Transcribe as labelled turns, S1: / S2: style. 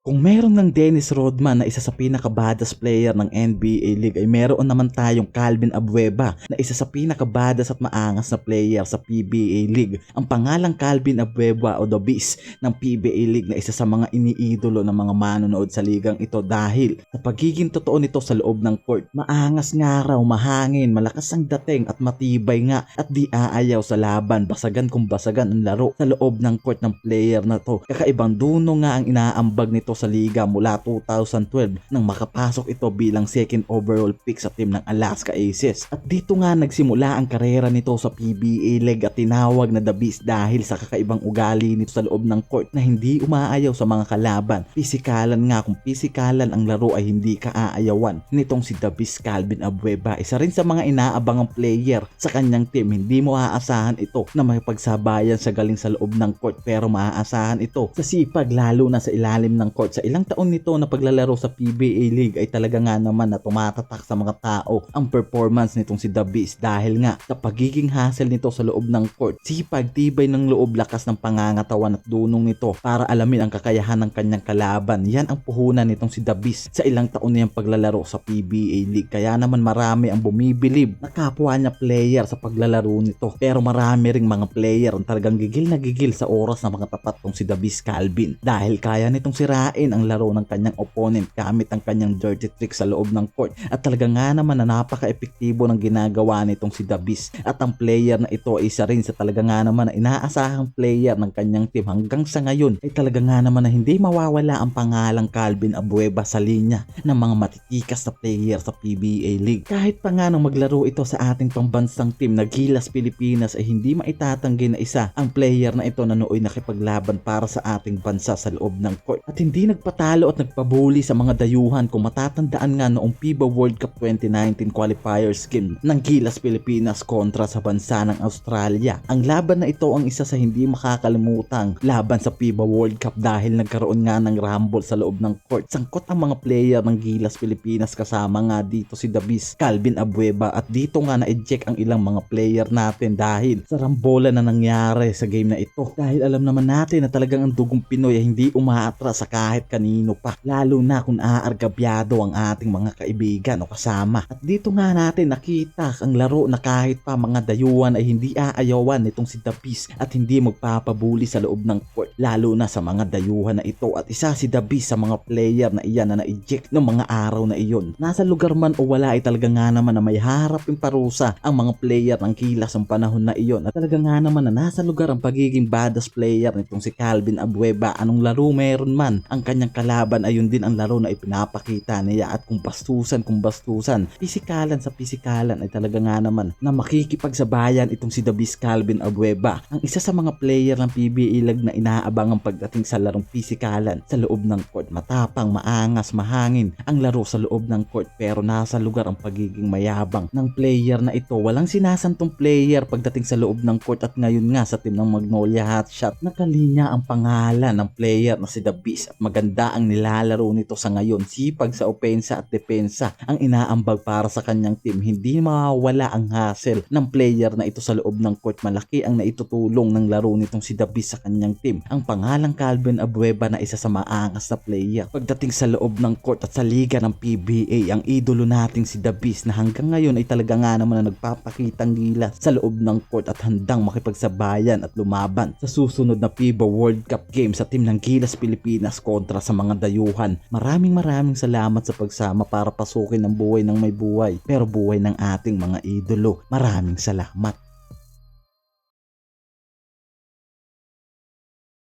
S1: Kung meron ng Dennis Rodman na isa sa pinakabadas player ng NBA League ay meron naman tayong Calvin Abueva na isa sa pinakabadas at maangas na player sa PBA League. Ang pangalang Calvin Abueva o The Beast ng PBA League na isa sa mga iniidolo ng mga manonood sa ligang ito dahil sa pagiging totoo nito sa loob ng court. Maangas nga raw, mahangin, malakas ang dating at matibay nga at di aayaw sa laban. Basagan kung basagan ang laro sa loob ng court ng player na to. Kakaibang duno nga ang inaambag nito sa liga mula 2012 nang makapasok ito bilang second overall pick sa team ng Alaska Aces. At dito nga nagsimula ang karera nito sa PBA League at tinawag na The Beast dahil sa kakaibang ugali nito sa loob ng court na hindi umaayaw sa mga kalaban. Pisikalan nga kung pisikalan ang laro ay hindi kaaayawan nitong si The Beast Calvin Abueva. Isa rin sa mga inaabangang player sa kanyang team. Hindi mo aasahan ito na may pagsabayan sa galing sa loob ng court pero maaasahan ito sa sipag lalo na sa ilalim ng court. Sa ilang taon nito na paglalaro sa PBA League ay talaga nga naman na tumatatak sa mga tao ang performance nitong si The Beast dahil nga sa pagiging hassle nito sa loob ng court. Sipag, tibay ng loob, lakas ng pangangatawan at dunong nito para alamin ang kakayahan ng kanyang kalaban. Yan ang puhunan nitong si The Beast sa ilang taon niyang paglalaro sa PBA League. Kaya naman marami ang bumibilib na kapwa niya player sa paglalaro nito. Pero marami ring mga player ang talagang gigil na gigil sa oras na mga tapat tong si The Beast Calvin. Dahil kaya nitong sirain ang laro ng kanyang opponent gamit ang kanyang dirty trick sa loob ng court. At talaga nga naman na napaka-epektibo ng ginagawa nitong si Beast. At ang player na ito ay isa rin sa talaga nga naman na inaasahang player ng kanyang team hanggang sa ngayon ay talaga nga naman na hindi mawawala ang pangalang Calvin Abueva sa linya ng mga matitikas na player sa PBA League. Kahit pa nga nang maglaro ito sa ating pambansang team na Gilas Pilipinas ay hindi maitatanggi na isa ang player na ito na nooy nakipaglaban para sa ating bansa sa loob ng court. At hindi nagpatalo at nagpabuli sa mga dayuhan kung matatandaan nga noong FIBA World Cup 2019 qualifiers game ng Gilas Pilipinas kontra sa bansa ng Australia. Ang laban na ito ang isa sa hindi makakalimutang laban sa FIBA World Cup dahil nagkaroon nga ng rumble sa loob ng court. Sangkot ang mga player ng Gilas Pilipinas kasama nga dito si Beast, Calvin Abueva at dito nga na-eject ang ilang mga player natin dahil sa rambola na nangyari sa game na ito. Dahil alam naman natin na talagang ang dugong Pinoy ay hindi umaatras sa kahit kanino pa. Lalo na kung aargabyado ang ating mga kaibigan o kasama. At dito nga natin nakita ang laro na kahit pa mga dayuhan ay hindi aayawan nitong si Beast at hindi magpapabuli sa loob ng court. Lalo na sa mga dayuhan na ito at isa si Beast sa mga player na iyan na na-eject ng mga araw na iyon. Nasa lugar man o wala ay talaga nga naman na may harap yung parusa ang mga player ng kilas ng panahon na iyon. At talaga nga naman na nasa lugar ang pagiging badass player nitong si Calvin Abueva. Anong laro meron man ang kanyang kalaban ayun din ang laro na ipinapakita niya at kung bastusan kung bastusan. Pisikalan sa pisikalan ay talaga nga naman na makikipagsabayan itong si Beast Calvin Abueva ang isa sa mga player ng PBA Lag na inaabang ang pagdating sa larong pisikalan sa loob ng court. Matapang maangas mahangin ang laro sa loob ng court pero nasa lugar ang pagiging mayabang ng player na ito. Walang sinasantong player pagdating sa loob ng court at ngayon nga sa team ng Magnolia Hotshot nakalinya ang pangalan ng player na si Beast at maganda ang nilalaro nito sa ngayon. Sipag sa opensa at depensa ang inaambag para sa kanyang team. Hindi mawawala ang hassle ng player na ito sa loob ng court. Malaki ang naitutulong ng laro nitong si Beast sa kanyang team. Ang pangalang Calvin Abueva na isa sa maangas na player. Pagdating sa loob ng court at sa liga ng PBA ang idolo nating si Beast na hanggang ngayon ay talaga nga naman na nagpapakitang gilas sa loob ng court at handang makipagsabayan at lumaban sa susunod na FIBA World Cup game sa team ng Gilas Pilipinas kontra sa mga dayuhan. Maraming maraming salamat sa pagsama para pasukin ang buhay ng may buhay pero buhay ng ating mga idolo. Maraming salamat.